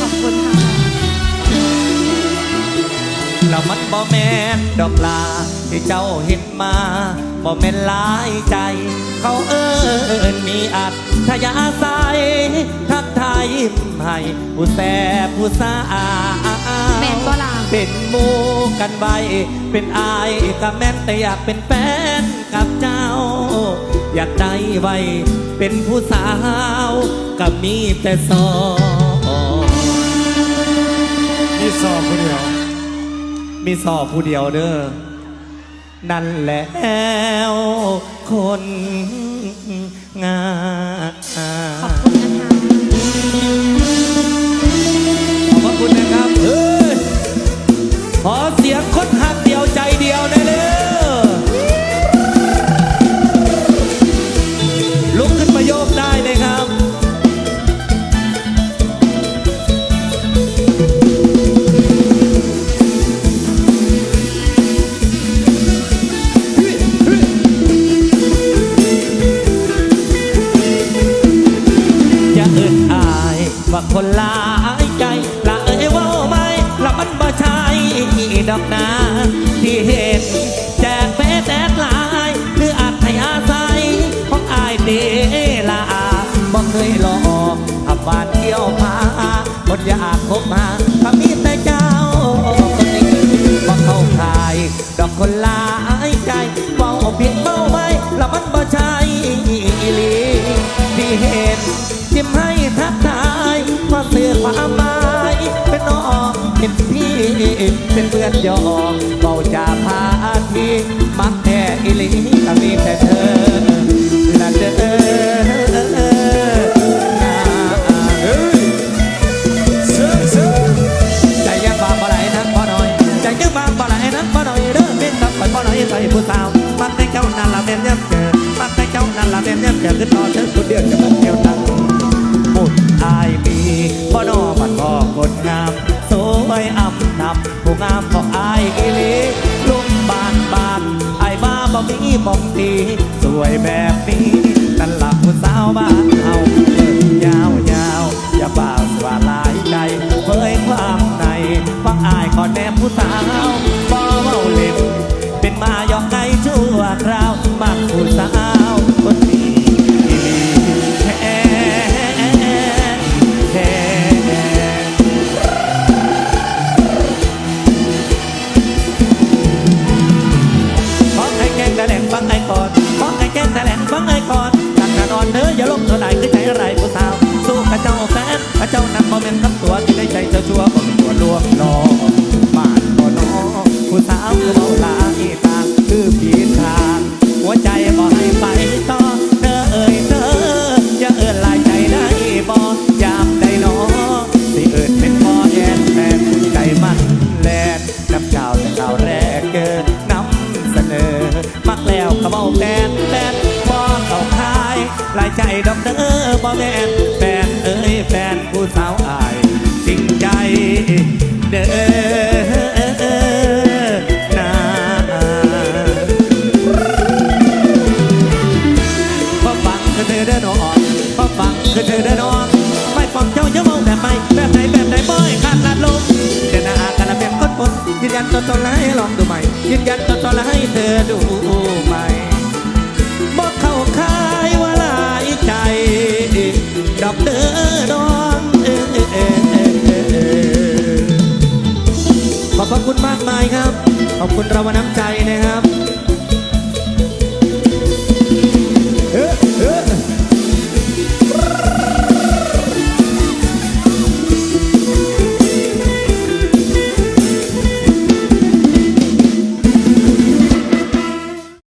ขอบคุณค่ะแล้วมันบ่แม่นดอกลาที่เจ้าเห็นมาบ่แม่นหลายใจ เขาเอิ้นมีอัตทยาศัยทักทายยิ้มให้ผู้แสบผู้สาแม่นบ่ล่ะ เป็นหมูกันไว้เป็นอายกับแม่นแต่อยากเป็นแฟนกับเจ้า อยากได้ไว้เป็นผู้สาวกับมีแต่สองนี่สอบคนเดียว มีสอบผู้เดียวเด้อนั่นแหล้วคนงามขอบคุณนะ คนหลายใจละเอ้ยว่าไม่ละมันบ่ใช่ดอกนาที่เห็นแจกเฟซแจกไลายหรืออาจให้อาศัยของอายเดลาบ่เคยหลอกอับบานเที่ยวพาคนอยากพบมาก็มีแต่เจ้าคนนี้บ่เข้าขายดอกคนลา เป็นเพื่อนยองเบาจาพาทีมักแท้อิลีก็มีแต่เธอและเธอเฮ้ยเสือเสือใจยังบางบ่ไหลนักบ่หน่อยใจยังบางบ่ไหลนักบ่หน่อยเด้อเป็นตับบ่หน่อยใส่ผู้สาวมักแต่เจ้านั่นละแม่นยับเกิดมักแต่เจ้านั่นละแม่นยับเกิดขึ้นต่อเธอคนเดียวจะมาเที่ยวตังบุญอายมีบ่นอบัดพ่อง ยอำนำผู้งามของอายอีลีลุ่มบานบานไอ้ายมาบ่มีมองดีสวยแบบนี้นั่นละผู้สาวบ้านเฮาเดินยาวยาวอย่าบ่าวสว่าลายใจเผยความในฟังอายขอแนมผู้สาว กะนอนเดอกเด้อบ่แม่นแฟนเอ้ยแฟนผู้สาวอายจริงใจเด้อนาพอฟังคือเธอเดินออกพอฟังคือเธอเดินออกไม่ฟังเจ้าจะมองแบบไหนแบบไหนแบบไหนบ่อยขาดลาดลมเดินหน้ากันละเป็นคนคนยืนยันตัวตนและให้ลองดูใหม่ยืนยันตัวตนและให้เธอดูใหม่ อกเด้อดองเอขอบพระคุณมากมายครับ ขอบคุณเราวน้ำใจนะครับ